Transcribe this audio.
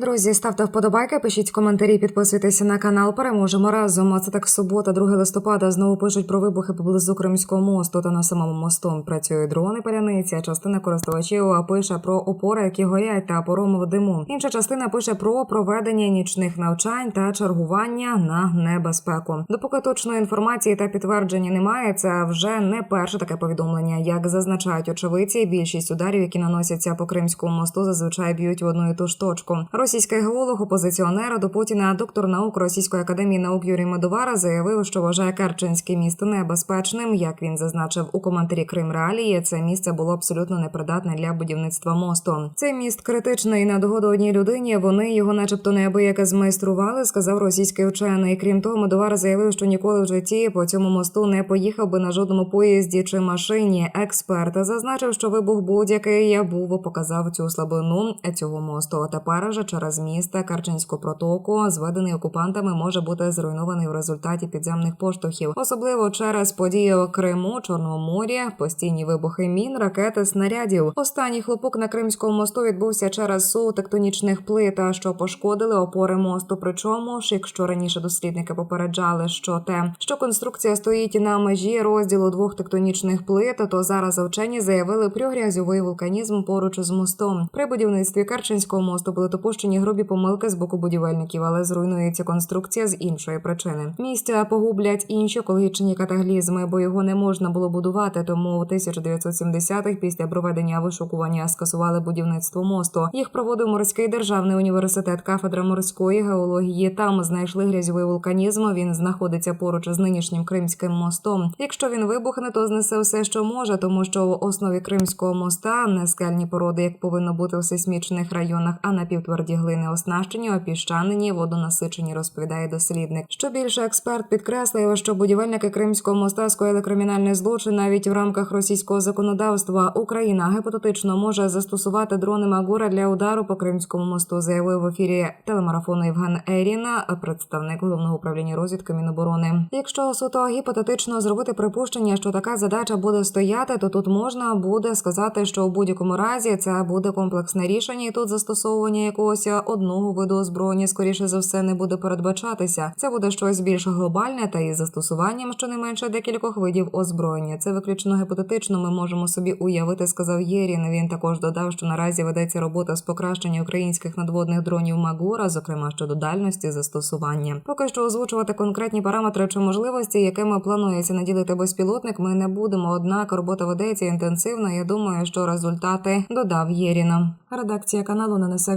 Друзі, ставте вподобайки, пишіть коментарі, підписуйтеся на канал. Переможемо разом. А це так субота, 2 листопада. Знову пишуть про вибухи поблизу Кримського мосту та на самому мосту. Працюють дрони паляниці. а Частина користувачів пише про опори, які горять та поромов диму. Інша частина пише про проведення нічних навчань та чергування на небезпеку. Допоки точної інформації та підтвердження немає, це вже не перше таке повідомлення. Як зазначають очевидці, більшість ударів, які наносяться по Кримському мосту, зазвичай б'ють в одну і ту ж точку. Російський геолог, опозиціонер до Путіна, доктор наук Російської академії наук Юрій Медовара заявив, що вважає Керченське місто небезпечним. Як він зазначив у коментарі Крим Реалії, це місце було абсолютно непридатне для будівництва мосту. Цей міст критичний на догоду одній людині. Вони його, начебто, неабияке змайстрували, сказав російський учений. Крім того, Медовар заявив, що ніколи в житті по цьому мосту не поїхав би на жодному поїзді чи машині. Експерт зазначив, що вибух будь-який я був показав цю слабину цього мосту. Тепер же через міста Карчинську протоку, зведений окупантами, може бути зруйнований в результаті підземних поштовхів, особливо через події у Криму, Чорному морі, постійні вибухи мін, ракети, снарядів. Останній хлопок на Кримському мосту відбувся через су тектонічних плит, що пошкодили опори мосту. Причому ж, якщо раніше дослідники попереджали, що те, що конструкція стоїть на межі розділу двох тектонічних плит, то зараз вчені заявили про грязьовий вулканізм поруч з мостом. При будівництві Керченського мосту були допущені грубі помилки з боку будівельників, але зруйнується конструкція з іншої причини. Місця погублять інші екологічні катаклізми, бо його не можна було будувати. Тому у 1970-х після проведення вишукування скасували будівництво мосту. Їх проводив морський державний університет, кафедра морської геології. Там знайшли грязьовий вулканізм. Він знаходиться поруч з нинішнім Кримським мостом. Якщо він вибухне, то знесе все, що може, тому що в основі Кримського моста не скельні породи, як повинно бути в сейсмічних районах, а напівтверді глини оснащені, опіщанені, водонасичені, розповідає дослідник. Що більше експерт підкреслив, що будівельники Кримського моста скоїли кримінальний злочин навіть в рамках російського законодавства. Україна гіпотетично може застосувати дрони Магура для удару по Кримському мосту, заявив в ефірі телемарафону Євген Еріна, представник головного управління розвідки Міноборони. Якщо суто гіпотетично зробити припущення, що така задача буде стояти, то тут можна буде сказати, що у будь-якому разі це буде комплексне рішення, і тут застосовування якогось одного виду озброєння, скоріше за все, не буде передбачатися. Це буде щось більш глобальне та із застосуванням щонайменше декількох видів озброєння. Це виключно гіпотетично. Ми можемо собі уявити, сказав Єрін. Він також додав, що наразі ведеться робота з покращення українських надводних дронів Магура, зокрема щодо дальності застосування. Поки що озвучувати конкретні параметри чи можливості, якими планується наділити безпілотник, ми не будемо. Однак робота ведеться інтенсивно. Я думаю, що результати додав Єріна. Редакція каналу не несе